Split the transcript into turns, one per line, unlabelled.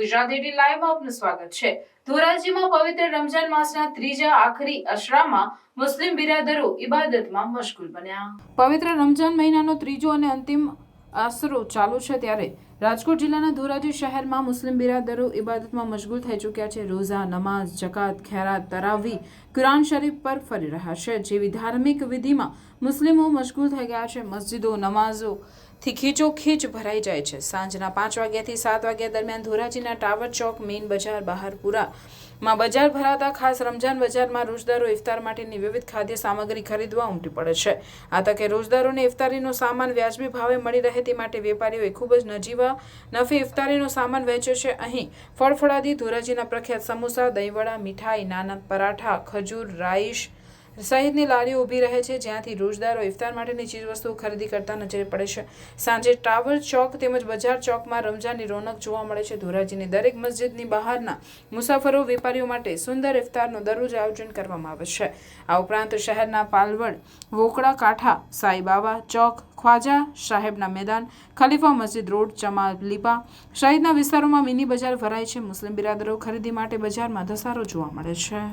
Gujarat at લાઈવમાં આપનું સ્વાગત છે. ધોરાજીમાં પવિત્ર રમજાન માસના ત્રીજા આખરી અશરામાં મુસ્લિમ બિરાદરો ઇબાદતમાં મશગુલ બન્યા. પવિત્ર રમજાન મહિનાનો ત્રીજો અને અંતિમ આશરો ચાલુ છે ત્યારે રાજકોટ જિલ્લાના ધોરાજી શહેરમાં મુસ્લિમ બિરાદરો ઇબાદતમાં મશગુલ થઈ ચૂક્યા છે. રોઝા, નમાઝ, જકાત, ખેરાત, તરાવી, કુરાન શરીફ પર ફરી રહ્યા છે. જેવી ધાર્મિક વિધિમાં મુસ્લિમો મશગુલ થઈ ગયા છે. મસ્જિદો નમાઝો થી ખીચોખીચ ભરાઈ જાય છે. સાંજના પાંચ વાગ્યાથી સાત વાગ્યા દરમિયાન ધોરાજીના ટાવર ચોક, મેઇન બજાર બહારપુરા માં બજાર ભરાતા ખાસ રમજાન બજારમાં રોજદારો ઇફતાર માટેની વિવિધ ખાદ્ય સામગ્રી ખરીદવા ઉમટી પડે છે. આ તકે રોજદારોને ઇફતારીનો સામાન વ્યાજબી ભાવે મળી રહે તે માટે વેપારીઓએ ખૂબ જ નજીવા નફે ઇફતારીનો સામાન વેચ્યો છે અહીં. ફળફળાદી ધોરાજીના પ્રખ્યાત સમોસા, દહીંવડા, મીઠાઈ નાના પરાઠા, ખજૂર રાઈશ સહિતની લારીઓ ઊભી રહે છે, જ્યાંથી રોજદારો ઇફતાર માટેની ચીજવસ્તુઓ ખરીદી કરતા નજરે પડે છે. સાંજે ટાવર ચોક તેમજ બજાર ચોકમાં રમઝાનની રોનક જોવા મળે છે. ધોરાજીની દરેક મસ્જિદની બહારના મુસાફરો વેપારીઓ માટે સુંદર ઇફતારનું દરરોજ આયોજન કરવામાં આવે છે. આ ઉપરાંત શહેરના પાલવડ વોકડા કાંઠા સાઈબાબા ચોક, ખ્વાજા સાહેબના મેદાન, ખલીફા મસ્જિદ રોડ, ચમાલ લીપા સહિતના વિસ્તારોમાં મિની બજાર ભરાય છે. મુસ્લિમ બિરાદરો ખરીદી માટે બજારમાં ધસારો જોવા મળે છે.